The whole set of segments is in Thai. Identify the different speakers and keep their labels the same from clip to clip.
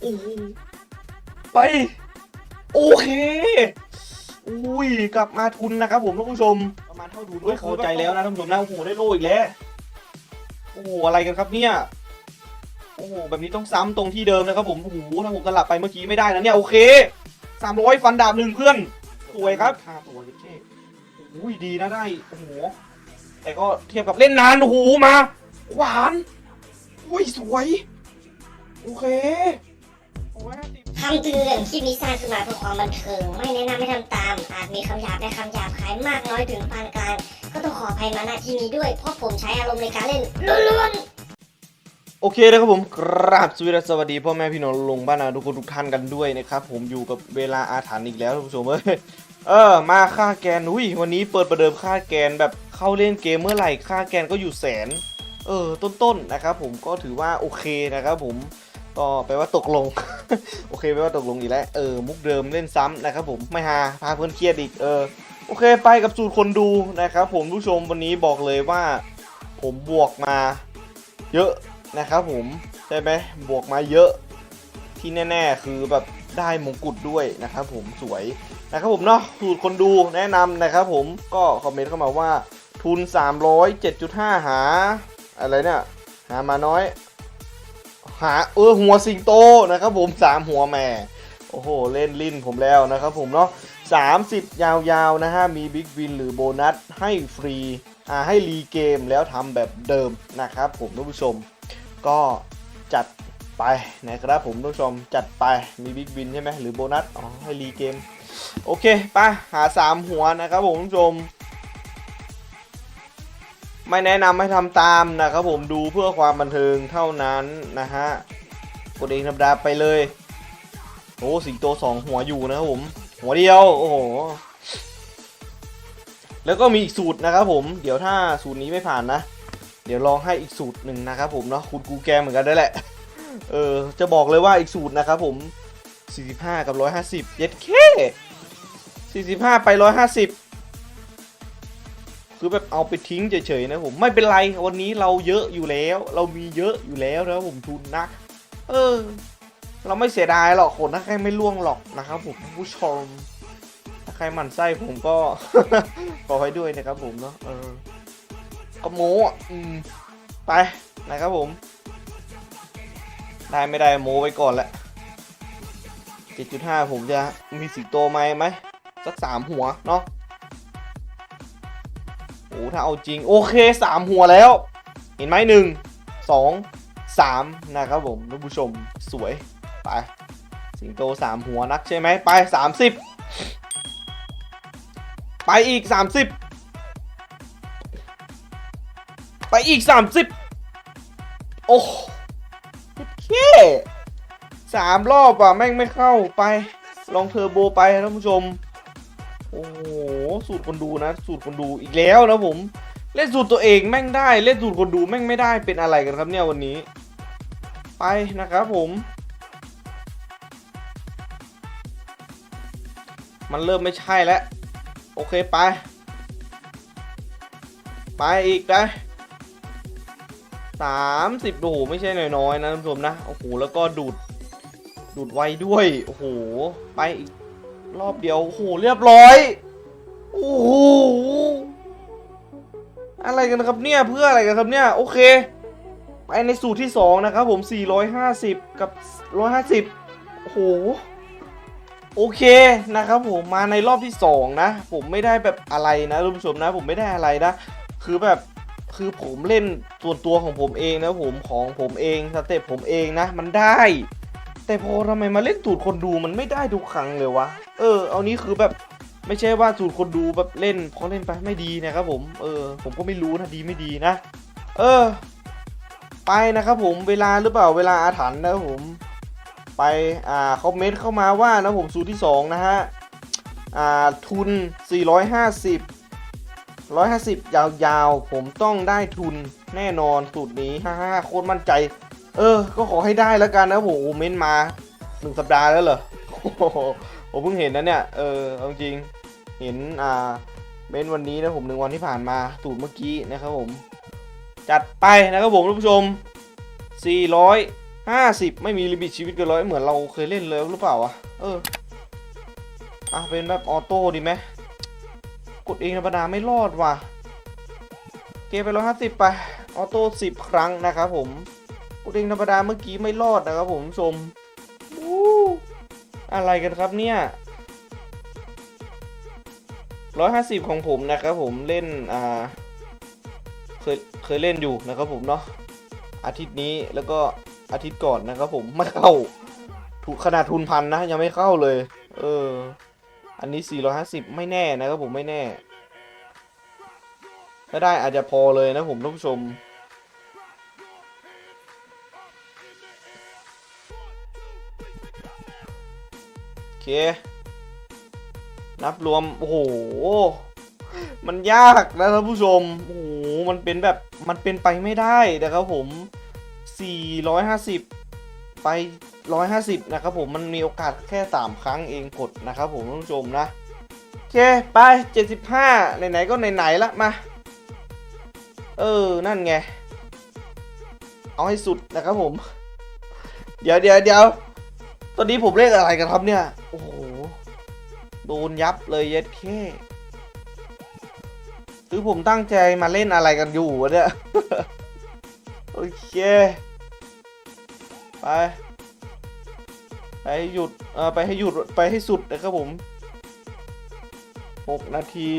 Speaker 1: โอ้โหไป โอเค อุ้ย กลับมาทุนนะครับผมท่านผู้ชม ประมาณเท่าทุนด้วยพอใจแล้วนะท่านผู้ชมนะ โอ้โห ได้โลอีกแล้ว โอ้โห อะไรกันครับเนี่ย โอ้โห แบบนี้ต้องซ้ำตรงที่เดิมนะครับผม โอ้โหถ้าผมสลับไปเมื่อกี้ไม่ได้นะเนี่ย โอเคสามร้อยฟันดาบหนึ่งเพื่อน สวยครับค่าตัวเท่อุ้ย ดีนะได้ โอ้โห แต่ก็เทียบกับเล่นนาน โอ้โห มา หวาน อุ้ย สวย โอเคโอ้ยติด
Speaker 2: คำเตือนคลิปนี้สร้างขึ้นมาเพื่อความบันเทิง ไม่แนะนำให้ทำตาม อาจมีคำหยาบและคำหยาบคายมากน้อยถึงปานกลาง ก็ต้องขออภัยมาณที่นี้ด้วย เพราะผมใช้อารมณ์ในการเล่นล้วนๆ
Speaker 1: โอเคนะครับผมกราบสวัสดีสวัสดีพ่อแม่พี่น้องลงบ้านนาทุกคนทุกท่านกันด้วยนะครับ ผมอยู่กับเวลาอาถรรพ์อีกแล้วท่านผู้ชมเอ้ยเออมาค่าแกนอุ้ยวันนี้เปิดประเดิมค่าแกนแบบเข้าเล่นเกมเมื่อไหร่ค่าแกนก็อยู่แสน เออต้นๆนะครับผมก็ถือว่าโอเคนะครับผม ก็แปลว่าตกลง โอเคแปลว่าตกลงอีกแล้วเออมุกเดิมเล่นซ้ำนะครับผมไม่ฮาพาเพื่อนเครียดอีกเออโอเคไปกับสูตรคนดูนะครับผมผู้ชมวันนี้บอกเลยว่า ผมบวกมา เยอะนะครับผมใช่ไหมบวกมาเยอะที่แน่ ๆ คือแบบได้มงกุฎด้วยนะครับผมสวยนะครับผมเนาะสูตรคนดูแนะนำนะครับผมก็คอมเมนต์เข้ามาว่าทุน 307.5 หา อะไรเนี่ย หามาน้อย หาเออหัวสิงโตนะครับผม3หัวแม่โอ้โห เล่นลิ้นผมแล้วนะครับผมเนาะ30ยาวๆนะฮะ มีบิ๊กวินหรือโบนัสให้ฟรีอ่าให้รีเกมแล้วทำแบบเดิมนะครับผมท่านผู้ชม ก็จัดไปนะครับผมท่านผู้ชมจัดไปมีบิ๊กวินใช่ไหมหรือโบนัสอ๋อให้รีเกม โอเคไปหา 3 หัวนะครับผมท่านผู้ชม ไม่แนะนำให้ทำตามนะครับผมดูเพื่อความบันเทิงเท่านั้นนะฮะกดเองธรรมดาไปเลยโอ้สิงโตสองหัวอยู่นะครับผม หัวเดียวโอ้โหแล้วก็มีอีกสูตรนะครับผม เดี๋ยวถ้าสูตรนี้ไม่ผ่านนะ เดี๋ยวลองให้อีกสูตรหนึ่งนะครับผมเนาะคุณกูแกมเหมือนกันได้แหละเออจะบอกเลยว่าอีกสูตรนะครับผม45กับ150เย็ดเค45ไป150 คือแบบเอาไปทิ้งเฉยๆนะผมไม่เป็นไรวันนี้เราเยอะอยู่แล้ว เรามีเยอะอยู่แล้วนะผมทุนนะเออ เราไม่เสียดายหรอกคนถ้าใครไม่ล่วงหรอกนะครับผมผู้ชมถ้าใครหมั่นไส้ผมก็ขอให้ด้วยนะครับผมเนาะเออก็โม้อืมไปนะครับผม ได้ไม่ได้โม้ไว้ก่อนแหละ7.5 ผมจะมีสิงโตไหมไหมสักสามหัวเนาะ อ้ถ้าเอาจริง โอเคสามหัวแล้ว เห็นไหมหนึ่งสองสามนะครับผมท่านผู้ชมสวย ไป สิงโตสามหัวนักใช่ไหมไปสามสิบไปอีก30ไปอีก30โอ้เคสามรอบอะ แม่งไม่เข้าไป ลองเทอร์โบไปนะท่านผู้ชม โอ้โหสูตรคนดูนะ สูตรคนดูอีกแล้วนะผม เล่นสูตรตัวเองแม่งได้ เล่นสูตรคนดูแม่งไม่ได้เป็นอะไรกันครับเนี่ยวันนี้ ไปนะครับผมมันเริ่มไม่ใช่แล้ว โอเคไป ไปอีกนะสามสิบโอ้โห ไม่ใช่น้อยๆนะท่านผู้ชมนะ โอ้โห แล้วก็ดูด ดูดไวด้วย โอ้โห ไปอีก รอบเดียว โอ้โห เรียบร้อย โอ้โห อะไรกันครับเนี่ย เพื่ออะไรกันครับเนี่ย โอเค ไปในสูตรที่สองนะครับผม 450 กับ 150 โอ้โห โอเคนะครับผม มาในรอบที่ 2 นะ ผมไม่ได้แบบอะไรนะท่านผู้ชมนะ ผมไม่ได้อะไรนะ คือแบบคือผมเล่นส่วนตัวของผมเองนะผมของผมเองสเต็ปผมเองนะ มันได้ แต่พอทำไมมาเล่นสูตรคนดูมันไม่ได้ทุกครั้งเลยวะ เออ เอานี้คือแบบไม่ใช่ว่าสูตรคนดูแบบเล่นพอเล่นไปไม่ดีนะครับผม เออ ผมก็ไม่รู้นะดีไม่ดีนะ เออ ไปนะครับผมเวลาหรือเปล่าเวลาอาถรรพ์นะครับผม ไป อ่า คอมเมนต์เข้ามาว่านะผมสูตรที่ 2 นะฮะ อ่า ทุน 450 150 ยาวๆ ผมต้องได้ทุนแน่นอนสูตรนี้ 55 โคตรมั่นใจ เออ ก็ขอให้ได้แล้วกันนะผมเม้นมาหนึ่งสัปดาห์แล้วเหรอผมเพิ่งเห็นนะเนี่ย เออเอาจริง เห็นอ่าเม้นวันนี้นะผมหนึ่งวันที่ผ่านมาสูตรเมื่อกี้นะครับผม จัดไปนะครับผมท่านผู้ชม400ห้าสิบไม่มีลิมิตชีวิตเกินร้อยเหมือนเราเคยเล่นเลยหรือเปล่าวะ เออ อะเป็นแบบออโต้ดีไหมกดเองธรรมดาไม่รอดว่ะ เกมไปร้อยห้าสิบไป ออโต้สิบครั้งนะครับผม กดเองธรรมดาเมื่อกี้ไม่รอดนะครับผมชมอะไรกันครับเนี่ยร้อยห้าสิบของผมนะครับผมเล่นอ่าเคยเคยเล่นอยู่นะครับผมเนาะอาทิตย์นี้แล้วก็อาทิตย์ก่อนนะครับผมไม่เข้าถูกขนาดทุนพันนะยังไม่เข้าเลย เออ อันนี้ 450 ไม่แน่นะครับผมไม่แน่ถ้าได้อาจจะพอเลยนะผมท่านผู้ชม นับรวม โอ้โห มันยากนะท่านผู้ชม โอ้โห มันเป็นแบบ มันเป็นไปไม่ได้นะครับผม 450 ไป 150 นะครับผม มันมีโอกาสแค่ 3 ครั้งเองกดนะครับผมท่านผู้ชมนะโอเค ไป 75 ไหนๆ ก็ไหนๆ ละมา เออ นั่นไง เอาให้สุดนะครับผม เดี๋ยวเดี๋ยวเดี๋ยว ตอนนี้ผมเล่นอะไรกันครับเนี่ย โอ้โห โดนยับเลยเย็ดแค่คือผมตั้งใจมาเล่นอะไรกันอยู่วะเนี่ย โอเค ไป ไปให้หยุด เออไปให้หยุด ไปให้สุดนะครับผม6นาที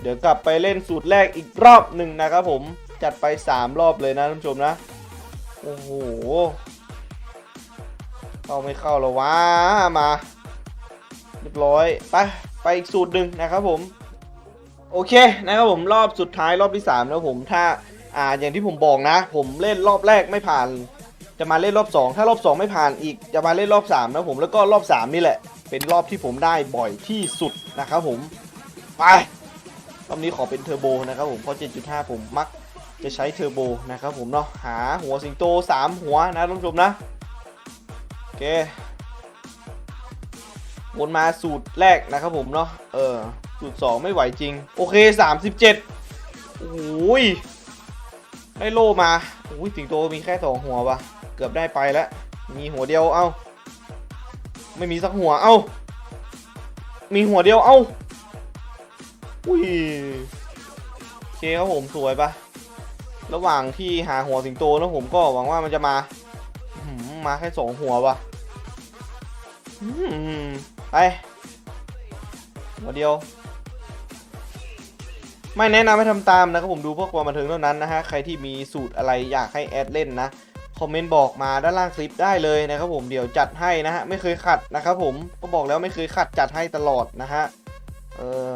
Speaker 1: เดี๋ยวกลับไปเล่นสูตรแรกอีกรอบหนึ่งนะครับผม จัดไป3รอบเลยนะท่านผู้ชมนะ โอ้โห เข้าไม่เข้าแล้วะมาเรียบร้อยไปไปอีกสูตรหนึ่งนะครับผม โอเคนะครับผมรอบสุดท้ายรอบที่3แล้วผมถ้าอ่าอย่างที่ผมบอกนะ ผมเล่นรอบแรกไม่ผ่าน จะมาเล่นรอบ 2 ถ้ารอบ 2 ไม่ผ่านอีกจะมาเล่นรอบ3นะผมแล้วก็รอบ 3 นี่แหละ เป็นรอบที่ผมได้บ่อยที่สุดนะครับผมไปรอบนี้ขอเป็นเทอร์โบนะครับผมเพราะ 7.5 ผมมักจะใช้เทอร์โบนะครับผมเนาะหาหัวสิงโต 3 หัวนะท่านผู้ชมนะ เควนมาสูตรแรกนะครับผมเนาะเออสูตร2ไม่ไหวจริง โอเค37โอ้ยได้โลมาโอ้ยสิงโตมีแค่สองหัวปะเกือบได้ไปแล้ว มีหัวเดียวเอ้า ไม่มีสักหัวเอ้า มีหัวเดียวเอ้าอุ้ยโอเคครับผมสวยปะระหว่างที่หาหัวสิงโตนะผมก็หวังว่ามันจะมา มาแค่สองหัวปะอืมไปหัวเดียว ไม่แนะนำให้ทำตามนะครับผมดูเพื่อความบันเทิงเท่านั้นนะฮะ ใครที่มีสูตรอะไรอยากให้แอดเล่นนะ คอมเมนต์บอกมาด้านล่างคลิปได้เลยนะครับผมเดี๋ยวจัดให้นะฮะ ไม่เคยขัดนะครับผมก็บอกแล้วไม่เคยขัดจัดให้ตลอดนะฮะ เออ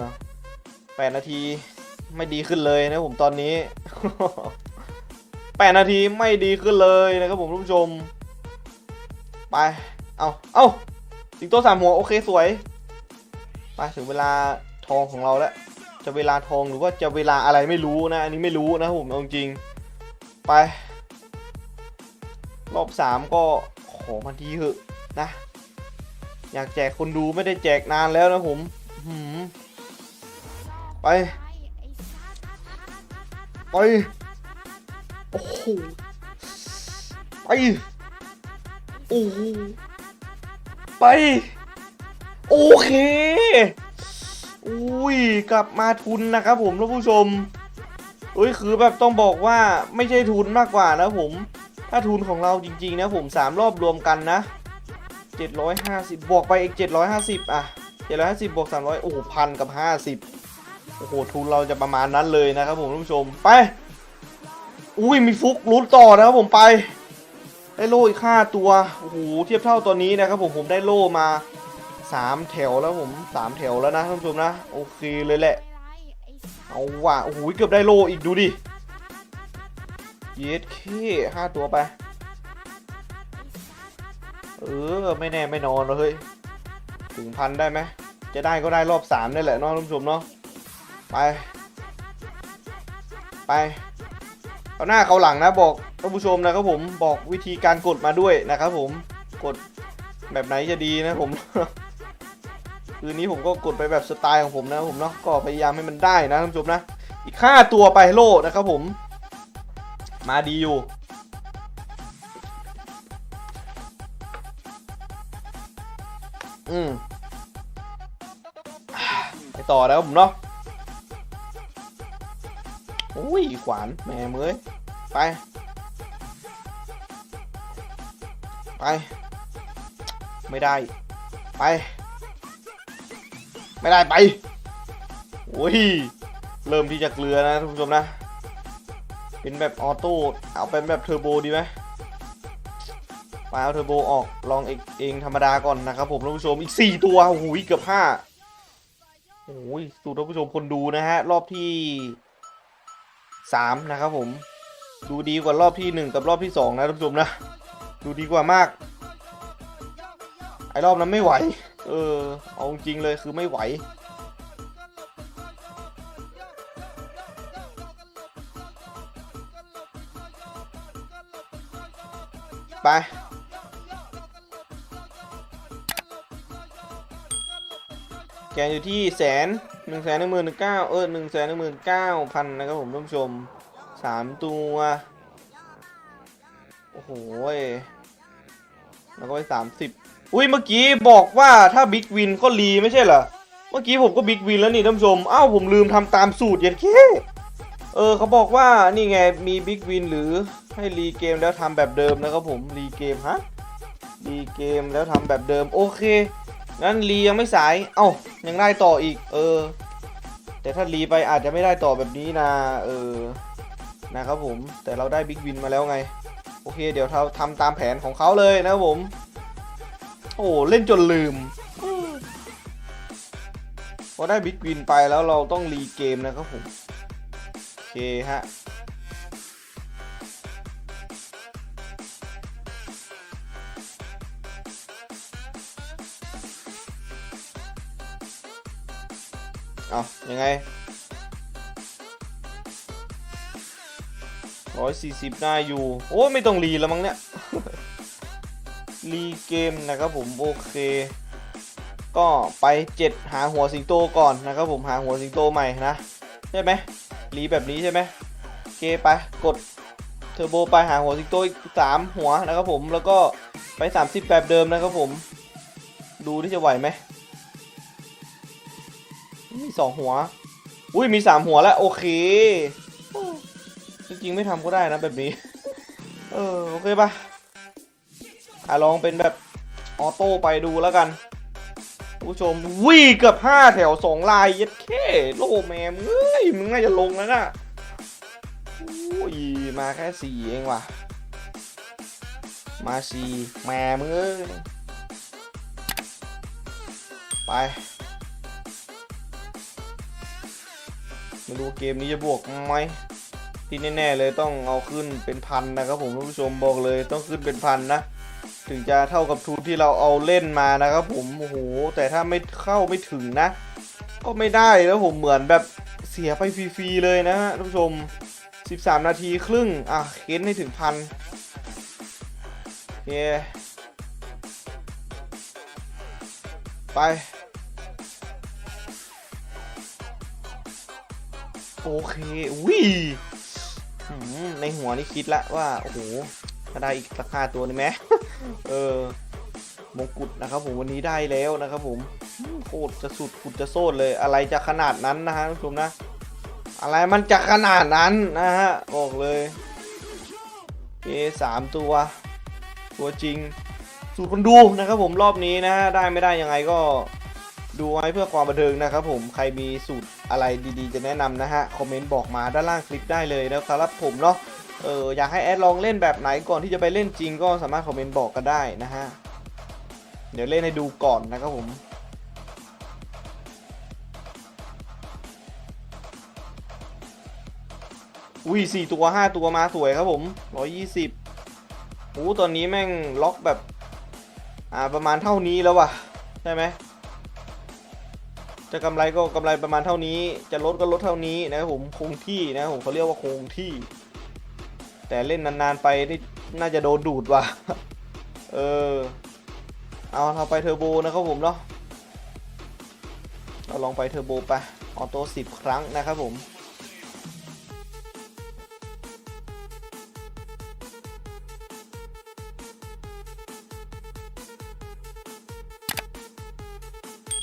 Speaker 1: แปดนาทีไม่ดีขึ้นเลยนะผมตอนนี้แปดนาทีไม่ดีขึ้นเลยนะครับผมท่านผู้ชม ไป เอาเอาสิงโตสามหัว โอเคสวย ไปถึงเวลาทองของเราแล้ว จะเวลาทองหรือว่าจะเวลาอะไรไม่รู้นะ อันนี้ไม่รู้นะผมเอาจริงๆไป รอบสามก็ขอมาทีเถอะนะ อยากแจกคนดูไม่ได้แจกนานแล้วนะผมไป ไป โอ้โหไป โอ้ไป โอเคอุ้ยกลับมาทุนนะครับผมท่านผู้ชมอุ้ยคือแบบต้องบอกว่าไม่ใช่ทุนมากกว่านะผม ถ้าทุนของเราจริงๆนะผมสามรอบรวมกันนะ750บวกไปอีก750อะ750บวก300โอ้โหพันกับ50โอ้โหทุนเราจะประมาณนั้นเลยนะครับผมท่านผู้ชมไป อุ้ยมีฟุกลุ้นต่อนะครับผมไป ได้โล่อีก5ตัว โอ้โห เทียบเท่าตัวนี้นะครับผมผมได้โล่มา3แถวแล้วผม3แถวแล้วนะท่านผู้ชมนะ โอเคเลยแหละ เอาว่ะ โอ้โห เกือบได้โล่อีกดูดิเย็ดเคห้าตัวไป เออ ไม่แน่ไม่นอนเลยถึงพันได้ไหม จะได้ก็ได้รอบสามนี่แหละเนาะท่านผู้ชมเนาะ ไป ไป เอาหน้าเขาหลังนะบอกท่านผู้ชมนะครับผมบอกวิธีการกดมาด้วยนะครับผมกดแบบไหนจะดีนะผมคืนนี้ผมก็กดไปแบบสไตล์ของผมนะผมเนาะก็พยายามให้มันได้นะท่านผู้ชมนะ อีกห้าตัวไปโลนะครับผม มาดีอยู่อืมไปต่อแล้วผมเนาะ อุ้ยขวานแม่เมยไป ไป ไม่ได้ ไป ไม่ได้ไปโอ้ยเริ่มที่จะเกลือนะทุกผู้ชมนะ เป็นแบบออโต้เอาเป็นแบบเทอร์โบดีไหมไปเอาเทอร์โบออกลองเองเองธรรมดาก่อนนะครับผมท่านผู้ชมอีก 4 ตัวโอ้โหเกือบ5โอ้ยสู่ท่านผู้ชมคนดูนะฮะ รอบที่ 3 นะครับผม ดูดีกว่ารอบที่ 1 กับรอบที่ 2 นะท่านผู้ชมนะ ดูดีกว่ามาก ไอ้รอบนั้นไม่ไหว เออ เอาจริงเลยคือไม่ไหวไป กนอยู่ที่แสนหนึ่งแสนหนึ่งหมื่นหนึ่งเก้าเออหนึ่งแสนหนึ่งหมื่นเก้าพันนะครับผมท่านผู้ชมสามตัว โอ้โหแล้วก็ไปสามสิบอุ้ยเมื่อกี้บอกว่าถ้าบิ๊กวินก็รีไม่ใช่เหรอ เมื่อกี้ผมก็บิ๊กวินแล้วนี่ท่านผู้ชม อ้าวผมลืมทำตามสูตรเย็ดเคเออเขาบอกว่านี่ไงมีบิ๊กวินหรือให้รีเกมแล้วทำแบบเดิมนะครับผมรีเกมฮะรีเกมแล้วทำแบบเดิมโอเค งั้นรียังไม่สาย เอ้า ยังได้ต่ออีก เออ แต่ถ้ารีไปอาจจะไม่ได้ต่อแบบนี้นะ เออ นะครับผม แต่เราได้บิ๊กวินมาแล้วไง โอเค เดี๋ยวเราทำตามแผนของเขาเลยนะครับผม โอ้ เล่นจนลืม พอได้บิ๊กวินไปแล้วเราต้องรีเกมนะครับผม โอเคฮะ เอายังไงร้อยสี่สิบได้อยู่ โอ้ไม่ต้องรีแล้วมั้งเนี่ย รีเกมนะครับผม โอเค ก็ไปเจ็ดหาหัวสิงโตก่อนนะครับผมหาหัวสิงโตใหม่นะ ใช่ไหมรีแบบนี้ใช่ไหมโอเคไปกดเทอร์โบไปหาหัวสิงโตอีกสามหัวนะครับผมแล้วก็ไป 30 แบบเดิมนะครับผม ดูที่จะไหวไหม มีสองหัว อุ้ยมีสามหัวแล้ว โอเค จริงๆ ไม่ทำก็ได้นะแบบนี้ เออ โอเคปะอะลองเป็นแบบออโต้ไปดูแล้วกันผู้ชมวิ่งเกือบห้าแถวสองลายเย็ดเคโลแมมเอ้ยมึงน่าจะลงแล้วนะโอ้ยมาแค่สี่เองว่ะ มาสี่แมมเอ้ยไป ไม่รู้เกมนี้จะบวกไหมที่แน่ๆเลยต้องเอาขึ้นเป็นพันนะครับผมท่านผู้ชมบอกเลยต้องขึ้นเป็นพันนะ ถึงจะเท่ากับทุนที่เราเอาเล่นมานะครับผมโอ้โหแต่ถ้าไม่เข้าไม่ถึงนะ ก็ไม่ได้แล้วผมเหมือนแบบเสียไปฟรีๆเลยนะฮะท่านผู้ชม 13 นาทีครึ่งอะเค้นให้ถึงพันโอเคไป โอเควิในหัวนี่คิดละว่า โอ้โหถ้าได้อีกสักห้าตัวนี่ไหมเออมงกุฎนะครับผมวันนี้ได้แล้วนะครับผมโคตรจะสุดขุดจะโซดเลย อะไรจะขนาดนั้นนะฮะท่านผู้ชมนะ อะไรมันจะขนาดนั้นนะฮะบอกเลยโอสามตัว ตัวจริง สูตรคนดูนะครับผมรอบนี้นะฮะได้ไม่ได้ยังไงก็ ดูไว้เพื่อความบันเทิงนะครับผมใครมีสูตรอะไรดีๆ จะแนะนำนะฮะคอมเมนต์บอกมาด้านล่างคลิปได้เลยนะครับผมเนาะเอออยากให้แอดลองเล่นแบบไหนก่อนที่จะไปเล่นจริงก็สามารถคอมเมนต์บอกกันได้นะฮะเดี๋ยวเล่นให้ดูก่อนนะครับผมอุ้ยสี่ตัวห้าตัวมาสวยครับผมร้อยยี่สิบโอ้ตอนนี้แม่งล็อกแบบ อ่าประมาณเท่านี้แล้วว่ะ ใช่ไหม จะกำไรก็กำไรประมาณเท่านี้ จะลดก็ลดเท่านี้นะครับผมคงที่นะครับผมเขาเรียกว่าคงที่ แต่เล่นนานๆไปนี่น่าจะโดนดูดว่ะ เออ เอาเราไปเทอร์โบนะครับผมเนาะ เราลองไปเทอร์โบไป ออโต้สิบครั้งนะครับผม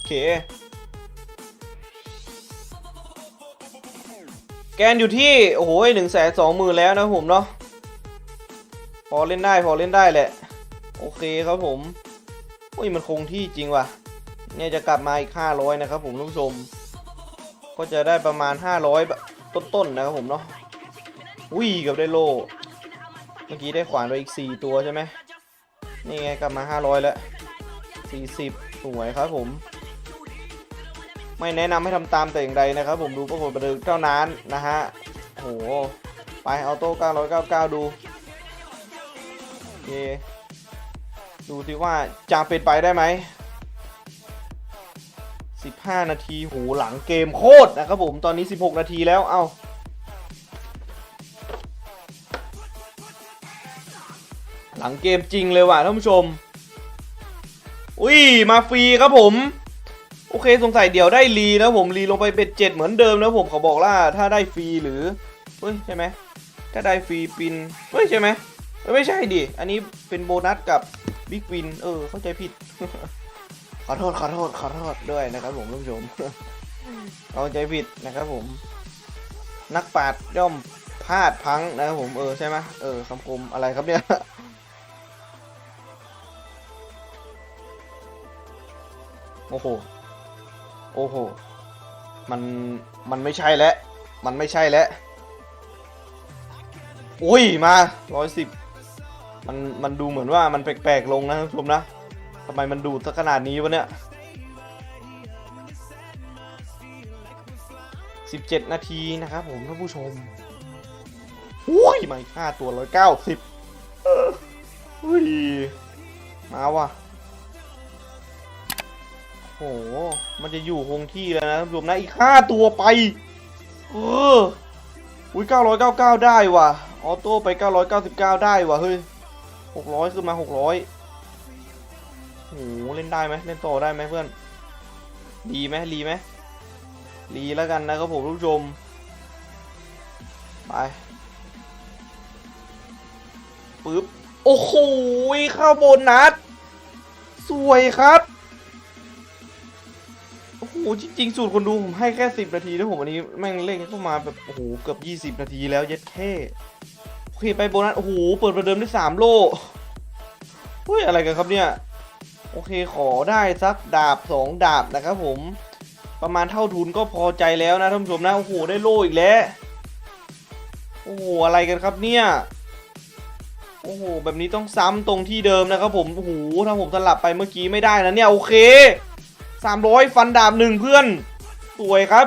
Speaker 1: เค แกนอยู่ที่ โอ้โหหนึ่งแสนสองหมื่นแล้วนะผมเนาะพอเล่นได้พอเล่นได้แหละ โอเคครับผมอุ้ยมันคงที่จริงว่ะ เนี่ยจะกลับมาอีก 500 นะครับผมท่านผู้ชม ก็จะได้ประมาณ 500แบบต้นๆนะครับผมเนาะอุ้ยกับได้โล เมื่อกี้ได้ขวานไปอีก 4 ตัวใช่ไหมนี่ไงกลับมา 500 แล้ว 40 สวยครับผม ไม่แนะนำให้ทำตามแต่อย่างใดนะครับ ผมดูประกฏประเดิมเท่านั้นนะฮะโหไปเอโต้999 ดูโอเคดูสิว่าจะเป็นไปได้ไหม 15 นาทีโหหลังเกมโคตรนะครับผมตอนนี้ 16 นาทีแล้วเอ้าหลังเกมจริงเลยว่ะท่านผู้ชม อุ้ยมาฟรีครับผม โอเคสงสัยเดี๋ยวได้รีนะผมรีลงไปเป็นเจ็ดเหมือนเดิมนะผมเขาบอกว่าถ้าได้ฟรีหรือเฮ้ยใช่ไหมถ้าได้ฟรีปินเฮ้ยใช่ไหมไม่ใช่ดิอันนี้เป็นโบนัสกับบิ๊กวินเออเข้าใจผิดขอโทษขอโทษขอโทษด้วยนะครับผมท่านผู้ชมเข้าใจผิดนะครับผม นักปราดย่อมพลาดพังนะครับผมเออใช่ไหมเออคำคมอะไรครับเนี่ยโอ้โห โอ้โห มัน มันไม่ใช่แล้ว มันไม่ใช่แล้ว อุ้ย มาร้อยสิบมัน มันดูเหมือนว่ามันแปลกๆลงนะท่านผู้ชมนะทำไมมันดูดขนาดนี้วะเนี่ยสิบเจ็ดนาทีนะครับผมท่านผู้ชมอุ้ยมาอีกห้าตัวร้อยเก้าสิบอุ้ย มาว่ะ โห มันจะอยู่คงที่แล้วนะท่านผู้ชมนะอีกห้าตัวไป เอออุ้ยเก้าร้อยเก้าเก้าได้ว่ะ ออโต้ไปเก้าร้อยเก้าสิบเก้าได้ว่ะ เฮ้ยหกร้อยขึ้นมาหกร้อยโห เล่นได้ไหมเล่นต่อได้ไหมเพื่อน ดีไหมรีไหมรีแล้วกันนะครับผมท่านผู้ชม ไป ปึ๊บ โอ้โหเข้าโบนัส สวยครับ โอ้จริงๆ สูตรคนดูผมให้แค่สิบนาทีนะผมอันนี้แม่งเล่นเข้ามาแบบโอ้โหเกือบยี่สิบนาทีแล้วเย็ดแค่โอเคไปโบนัสโอ้โหเปิดประเดิมได้สามโลเฮ้ยอะไรกันครับเนี่ย โอเคขอได้สักดาบสองดาบนะครับผมประมาณเท่าทุนก็พอใจแล้วนะท่านผู้ชมนะโอ้โหได้โลอีกแล้วโอ้โหอะไรกันครับเนี่ยโอ้โหแบบนี้ต้องซ้ำตรงที่เดิมนะครับผมโอ้โหถ้าผมสลับไปเมื่อกี้ไม่ได้นะเนี่ยโอเค สามร้อยฟันดาบหนึ่งเพื่อน สวยครับ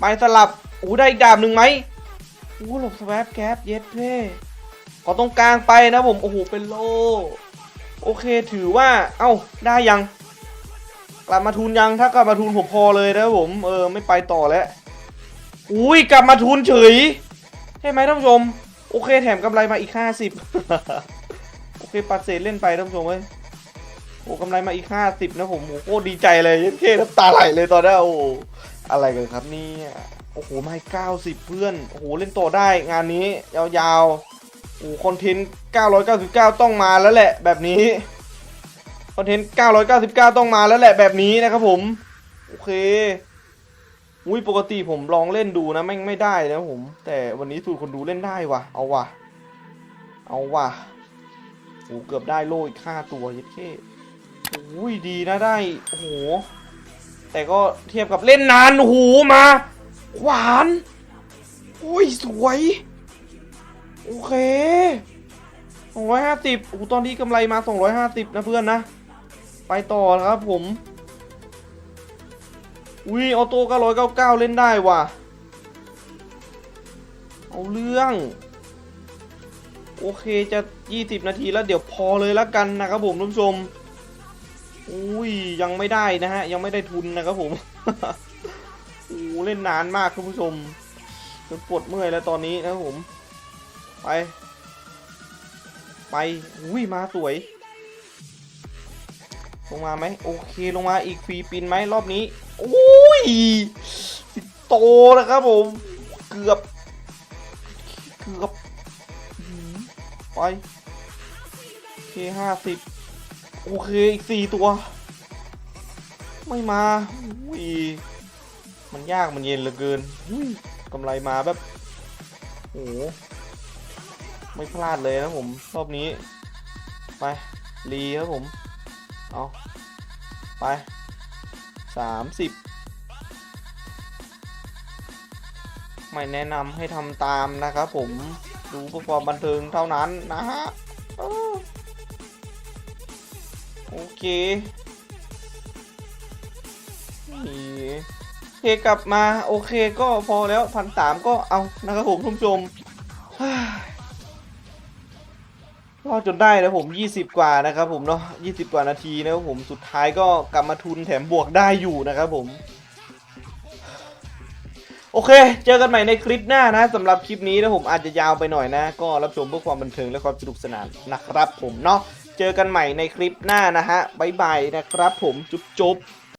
Speaker 1: ไปสลับโอ้ได้อีกดาบหนึ่งไหมโอ้หลบสแวบแก๊ปเย็ดเพ่ขอตรงกลางไปนะผม โอ้โห เป็นโล โอเคถือว่า เอ้า ได้ยัง กลับมาทุนยัง ถ้ากลับมาทุนผมพอเลยนะผม เออ ไม่ไปต่อแล้วอุ้ย กลับมาทุนเฉย ใช่ไหมท่านผู้ชม โอเค แถมกำไรมาอีกห้าสิบโอเค ปัดเศษเล่นไปท่านผู้ชมเว้ย โอ้กำไรมาอีกห้าสิบนะผมโอ้โหดีใจเลยยันเคน้ำตาไหลเลยตอนนี้โอ้อะไรกันครับนี่โอ้โหมาเก้าสิบเพื่อนโอ้โหเล่นต่อได้งานนี้ ยาวๆโอ้คอนเทนต์999ต้องมาแล้วแหละแบบนี้คอนเทนต์999ต้องมาแล้วแหละแบบนี้นะครับผม โอเคอุ้ยปกติผมลองเล่นดูนะแม่งไม่ได้นะผม แต่วันนี้สูตรคนดูเล่นได้วะเอาวะเอาวะโอ้เกือบได้โล่อีกห้าตัวยัดเอุ้ยดีนะได้ โอ้โห แต่ก็เทียบกับเล่นนานโอ้โหมาหวานอุ้ยสวย โอเคสองร้อยห้าสิบโอ้ตอนนี้กำไรมาสองร้อยห้าสิบนะเพื่อนนะ ไปต่อนะครับผม อุ้ยออโต้เก้าร้อยเก้าเก้าเล่นได้ว่ะ เอาเรื่อง โอเคจะยี่สิบนาทีแล้วเดี๋ยวพอเลยละกันนะครับผมท่านผู้ชม อุ้ยยังไม่ได้นะฮะ ยังไม่ได้ทุนนะครับผมโอ้เล่นนานมากคุณผู้ชมจนปวดเมื่อยแล้วตอนนี้นะครับผม ไป ไปอุ้ยมาสวย ลงมาไหมโอเคลงมาอีกฟีปินไหมรอบนี้อุ้ยสิโตนะครับผม เกือบเกือบไปเคห้าสิบ โอเค อีกสี่ตัว ไม่มาอุ้ยมันยากมันเย็นเหลือเกินอุ้ยกำไรมาแบบโอ้ไม่พลาดเลยนะผมรอบนี้ ไปรีครับผม เอาไปสามสิบไม่แนะนำให้ทำตามนะครับผม ดูเพื่อความบันเทิงเท่านั้นนะฮะ โอเคนี่เคกลับมาโอเคก็พอแล้วพันสามก็เอานะครับผมท่านผู้ชมรอดจนได้นะผม 20 กว่านะครับผมเนาะ20 กว่านาทีนะครับผมสุดท้ายก็กลับมาทุนแถมบวกได้อยู่นะครับผม โอเค เจอกันใหม่ในคลิปหน้านะสำหรับคลิปนี้นะผมอาจจะยาวไปหน่อยนะ ก็รับชมเพื่อความบันเทิงและความสนุกสนานนะครับผมเนาะ เจอกันใหม่ในคลิปหน้านะฮะบ๊ายบายนะครับผมจุ๊บจุ๊บ